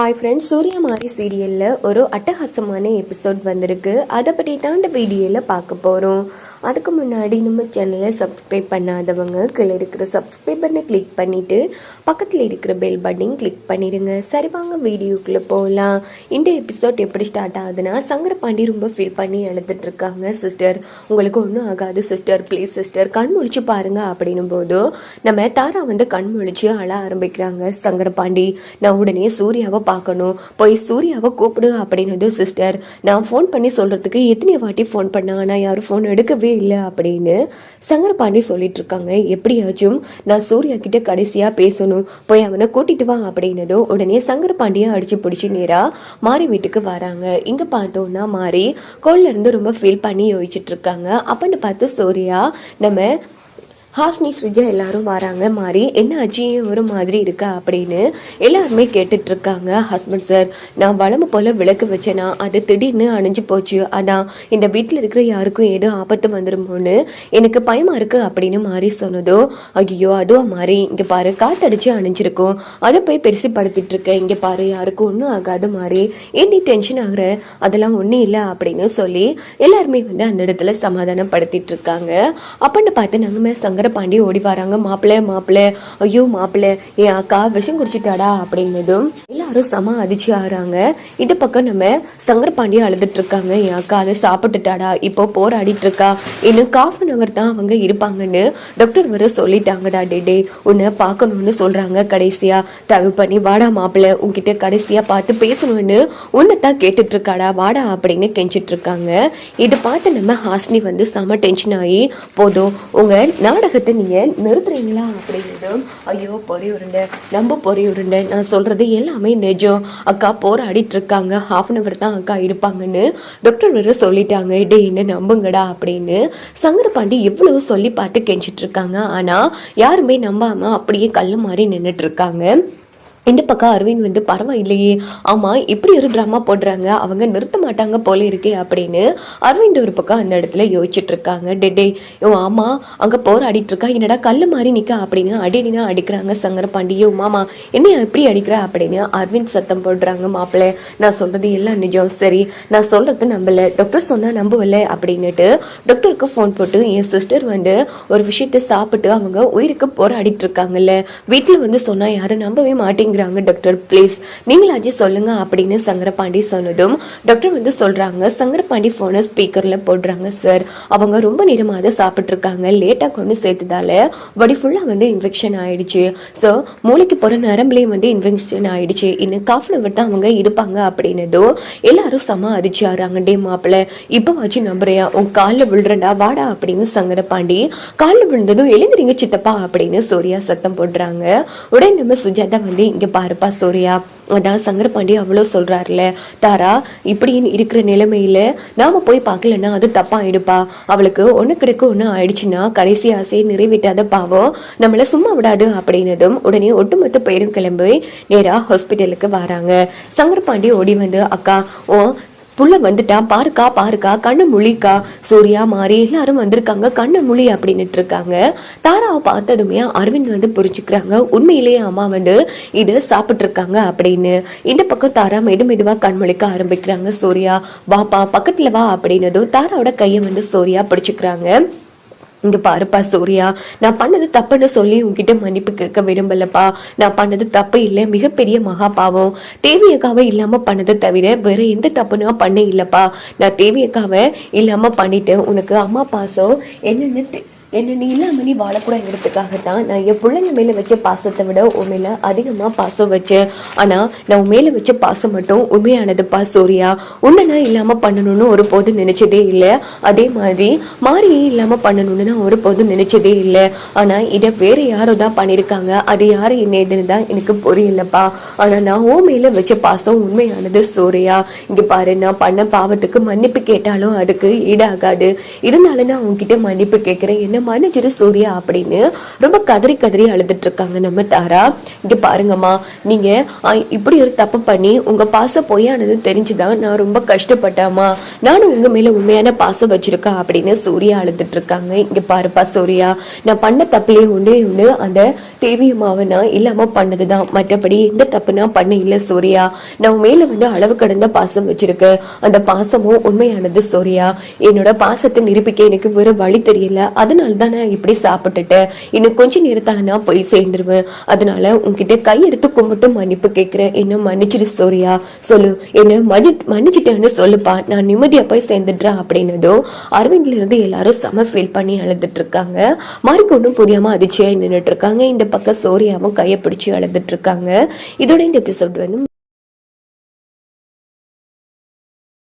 Hi friends சூரியமாரி சீரியலில் ஒரு அட்டகாசமான எபிசோட் வந்திருக்கு. அதை பற்றி தான் இந்த வீடியோவில் பார்க்க போகிறோம் அதுக்கு முன்னாடி நம்ம சேனலை சப்ஸ்கிரைப் பண்ணாதவங்க கீழே இருக்கிற சப்ஸ்கிரைப் பண்ணை கிளிக் பண்ணிவிட்டு பக்கத்தில் இருக்கிற பெல் பட்டனையும் கிளிக் பண்ணிடுங்க. சரி வாங்க வீடியோக்குள்ளே போகலாம் இந்த எபிசோட் எப்படி ஸ்டார்ட் ஆகுதுன்னா சங்கரபாண்டி ரொம்ப ஃபீல் பண்ணி எழுதிட்டு சிஸ்டர் உங்களுக்கு ஒன்றும் ஆகாது சிஸ்டர் ப்ளீஸ் சிஸ்டர் கண் முழிச்சு பாருங்கள் அப்படின்னும் போது நம்ம தாரா வந்து கண் முழிச்சு அழ ஆரம்பிக்கிறாங்க சங்கரபாண்டி. நான் உடனே சூர்யாவை பார்க்கணும். போய் சூர்யாவை கூப்பிடு அப்படின்னது சிஸ்டர் நான் ஃபோன் பண்ணி சொல்கிறதுக்கு எத்தனை வாட்டி ஃபோன் பண்ணாங்க நான் யாரும் ஃபோன் எடுக்கவே இல்லை அப்படின்னு சங்கரபாண்டி சொல்லிட்டு இருக்காங்க எப்படியாச்சும் நான் சூர்யா கிட்ட கடைசியாக பேசணும். போய் அவனை கூட்டிட்டு வா அப்படின்னதோ உடனே சங்கரபாண்டியை அடிச்சு பிடிச்சி நேரா மாறி வீட்டுக்கு வராங்க. இங்க பார்த்தோம்னா மாறி கோல்ல இருந்து ரொம்ப ஃபீல் பண்ணி யோசிச்சுட்டு இருக்காங்க. அப்படின்னு பார்த்து சூர்யா நம்ம ஹாஸ்னி ஸ்ரிஜா எல்லாரும் வராங்க. மாறி என்ன ஆச்சு ஒரு மாதிரி இருக்கா? அப்படின்னு எல்லாருமே கேட்டுட்டு இருக்காங்க ஹஸ்பண்ட் சார் நான் வளம்பு போல விளக்கு வச்சேனா அது திடீர்னு அணிஞ்சு போச்சு. அதான் இந்த வீட்டில் இருக்கிற யாருக்கும் ஏதோ ஆபத்து வந்துருமோன்னு எனக்கு பயமா இருக்கு அப்படின்னு மாறி சொன்னதோ ஐயோ அதுவா மாறி இங்க பாரு காத்தடிச்சு அணிஞ்சிருக்கும். அதை போய் பெருசு படுத்திட்டு இருக்க இங்க பாரு யாருக்கும் ஒன்றும் ஆகாது மாறி. ஏன் டென்ஷன் ஆகுற? அதெல்லாம் ஒன்றும் இல்லை அப்படின்னு சொல்லி எல்லாருமே வந்து அந்த இடத்துல சமாதானப்படுத்திட்டு இருக்காங்க அப்படின்னு பார்த்து நம்ம சங்கரபாண்டி ஓடி வராங்க. மாப்பிள்ளை மாப்பிள்ளை. ஐயோ மாப்பிள்ளை. என் அக்கா விஷம் குடிச்சிட்டாடா அப்படின்னதும் எல்லாரும் சம அதிர்ச்சி ஆகிறாங்க. இந்த பக்கம் நம்ம சங்கரபாண்டி அழுதுட்டு இருக்காங்க. என் அக்கா அதை சாப்பிட்டுட்டாடா. இப்போ போராடிட்டு இருக்கா. இன்னும் காஃப் அன் அவர் தான் அவங்க இருப்பாங்கன்னு டாக்டர் வர சொல்லிட்டாங்கடா. டே டே உன்னை பார்க்கணும்னு சொல்றாங்க கடைசியா. தயவு பண்ணி வாடா மாப்பிள்ளை. உன்கிட்ட கடைசியா பார்த்து பேசணும்னு உன்னை தான் கேட்டுட்டு இருக்காடா. வாடா அப்படின்னு கெஞ்சிட்டு இருக்காங்க. இதை பார்த்து நம்ம ஹாஸ்னி வந்து செம டென்ஷன் ஆகி போதும் உங்க நாடகத்தை நீங்கள் நிறுத்துறீங்களா அப்படிங்கிறது ஐயோ பொறி உருண்டை நம்ம பொறி உருண்டை நான் சொல்கிறது எல்லாமே நிஜம். அக்கா போராடிட்டு இருக்காங்க ஹாஃப் அன் அவர் தான் அக்கா இருப்பாங்கன்னு டாக்டர் வேறு சொல்லிட்டாங்க டே என்ன நம்புங்கடா? அப்படின்னு சங்கரபாண்டி எவ்வளோ சொல்லி பார்த்து கெஞ்சிட்ருக்காங்க ஆனால் யாருமே நம்பாமல் அப்படியே கல் மாதிரி நின்றுட்டு இருக்காங்க. இந்த பக்கம் அரவிந்த் வந்து பரவாயில்லையே. ஆமா இப்படி ஒரு ட்ராமா போடுறாங்க. அவங்க நிறுத்த மாட்டாங்க போல இருக்கே அப்படின்னு அரவிந்த் ஒரு பக்கம் அந்த இடத்துல யோசிச்சுட்டு இருக்காங்க. டெடே ஆமா அங்க போராடிட்டு இருக்கா. என்னடா கல்லு மாதிரி நிக்கா அப்படின்னு அடினா அடிக்கிறாங்க சங்கரபாண்டியோ மாமா என்ன இப்படி அடிக்கிற அப்படின்னு அரவிந்த் சத்தம் போடுறாங்க. மாப்பிள்ளை நான் சொல்றது எல்லாம் நிஜம். சரி நான் சொல்றது நம்பல. டாக்டர் சொன்னா நம்புவல அப்படின்னுட்டு டாக்டருக்கு ஃபோன் போட்டு என் சிஸ்டர் வந்து ஒரு விஷயத்த சாப்பிட்டு அவங்க உயிருக்கு போராடிட்டு இருக்காங்கல்ல. வீட்டுல வந்து சொன்னா யாரும் நம்பவே அப்படிங்கிறாங்க டாக்டர் ப்ளீஸ் நீங்களாச்சும் சொல்லுங்க அப்படின்னு சங்கரபாண்டி சொன்னதும் டாக்டர் வந்து சொல்றாங்க சங்கரபாண்டி போனை ஸ்பீக்கர்ல போடுறாங்க சார் அவங்க ரொம்ப நேரமாக அதை சாப்பிட்டு இருக்காங்க லேட்டாக கொண்டு சேர்த்ததால பாடி ஃபுல்லாக வந்து இன்ஃபெக்ஷன் ஆயிடுச்சு. ஸோ மூளைக்கு போகிற நரம்புலேயும் வந்து இன்ஃபெக்ஷன் ஆயிடுச்சு. இன்னும் காஃப் தான் அவங்க இருப்பாங்க அப்படின்னதும் எல்லாரும் சம ஆறாங்க டே மாப்பிள்ள இப்போ வச்சு நம்புறியா? உன் காலில் விழுறண்டா வாடா அப்படின்னு சங்கரபாண்டி காலில் விழுந்ததும் எழுந்துறீங்க சித்தப்பா அப்படின்னு சூர்யா சத்தம் போடுறாங்க. உடனே நம்ம சுஜாதா வந்து இங்கே பாருப்பா சூர்யா. அதான் சங்கரபாண்டி அவ்வளோ சொல்கிறாருல தாரா இப்படின்னு இருக்கிற நிலைமையில் நாம் போய் பார்க்கலன்னா அது தப்பாயிடுப்பா. அவளுக்கு ஒன்று கிடைக்க ஒன்று ஆயிடுச்சுன்னா கடைசி ஆசையை நிறைவேற்றாத பாவம். நம்மளை சும்மா விடாது அப்படின்னதும் உடனே ஒட்டுமொத்த பேரும் கிளம்பி நேராக ஹாஸ்பிட்டலுக்கு வராங்க. சங்கரபாண்டி ஓடி வந்து அக்கா ஓ புள்ள வந்துட்டான் பாருக்கா பாருக்கா கண்ணு முழிக்கா. சூர்யா மாறி எல்லாரும் வந்திருக்காங்க கண்ணு முழி அப்படின்னுட்டு இருக்காங்க தாராவை பார்த்ததுமே அரவிந்த் வந்து புரிஞ்சுக்கிறாங்க. உண்மையிலேயே அம்மா வந்து இது சாப்பிட்டு இருக்காங்க அப்படின்னு. இந்த பக்கம் தாரா மெது மெதுவா கண் முழிக்க ஆரம்பிக்கிறாங்க சூர்யா. வாப்பா பக்கத்துல வா அப்படின்னதும் தாராவோட கையை வந்து சூர்யா பிடிச்சுக்கிறாங்க. இங்க பாருப்பா சூர்யா. நான் பண்ணது தப்புன்னு சொல்லி உங்ககிட்ட மன்னிப்பு கேட்க விரும்பலப்பா. நான் பண்ணது தப்பு இல்லை மிகப்பெரிய மகா பாவம். தேவியக்காவை இல்லாம பண்ணதை தவிர வேற எந்த தப்பு நான் பண்ண இல்லப்பா. நான் தேவியக்காவை இல்லாம பண்ணிட்டேன். உனக்கு அம்மா பாசம் என்னென்னு என்ன நீ இல்லாம நீ வாழக்கூடாதுங்கிறதுக்காகத்தான் நான் என் பிள்ளைங்க மேல வச்ச பாசத்தை விட உன் மேல அதிகமா பாசம் வச்சேன். ஆனா நான் உன் மேல வச்ச பாசம் மட்டும் உண்மையானதுப்பா சூர்யா. உன்னை நான் இல்லாம பண்ணணும்னு ஒரு போது நினைச்சதே இல்லை. அதே மாதிரி மாறியே இல்லாம பண்ணணும்னு நான் ஒரு போது நினைச்சதே இல்லை. ஆனா இதை வேற யாரோ தான் பண்ணிருக்காங்க. அது யாரு என்னதுன்னு தான் எனக்கு புரியலப்பா. ஆனா நான் உன் மேல வச்ச பாசம் உண்மையானது சூர்யா. இங்க பாரு நான் பண்ண பாவத்துக்கு மன்னிப்பு கேட்டாலும் அதுக்கு ஈடாகாது. இருந்தாலும் நான் உன்கிட்ட மன்னிப்பு கேட்கிறேன். என்ன மன்னிச்சிரு சூர்யா அப்படின்னு ரொம்ப கதறி கதறி அழுதுட்டு இருக்காங்க நம்ம தாரா. இங்க பாருங்கம்மா நீங்க இப்படி ஒரு தப்பு பண்ணி உங்க பாசம் பொய்யானது தெரிஞ்சுதான் நான் ரொம்ப கஷ்டப்பட்டேம்மா. நானும் உங்க மேல உண்மையான பாசம் வச்சிருக்கேன் அப்படின்னு சூர்யா அழுதுட்டு இருக்காங்க இங்க பாருப்பா சூர்யா நான் பண்ண தப்புலயே ஒண்ணே ஒண்ணு அந்த தேவியம்மாவை நான் இல்லாம பண்ணதுதான் மற்றபடி எந்த தப்பு நான் பண்ண இல்ல சூர்யா. நான் உன் மேல வந்து அளவு கடந்த பாசம் வச்சிருக்கேன் அந்த பாசமும் உண்மையானது சூர்யா. என்னோட பாசத்தை நிரூபிக்க எனக்கு வெறும் வழி தெரியல. அதனால நாள் தானே இப்படி சாப்பிட்டுட்டு? இன்னும் கொஞ்ச நேரத்தால நான் போய் சேர்ந்துருவேன். அதனால உன்கிட்ட கையெடுத்து கும்பிட்டு மன்னிப்பு கேட்கிறேன். என்ன மன்னிச்சிரு சூர்யா. சொல்லு என்ன மன்னி மன்னிச்சிட்டேன்னு சொல்லுப்பா. நான் நிம்மதியா போய் சேர்ந்துடுறேன் அப்படின்னதும் அரவிந்த்ல இருந்து எல்லாரும் செம ஃபீல் பண்ணி அழுதுட்டு இருக்காங்க மாறிக்கு ஒன்றும் புரியாம அதிர்ச்சியா நின்னுட்டு இருக்காங்க இந்த பக்கம் சூர்யாவும் கையை பிடிச்சி அழுதுட்டு இருக்காங்க இதோட இந்த எபிசோட் வந்து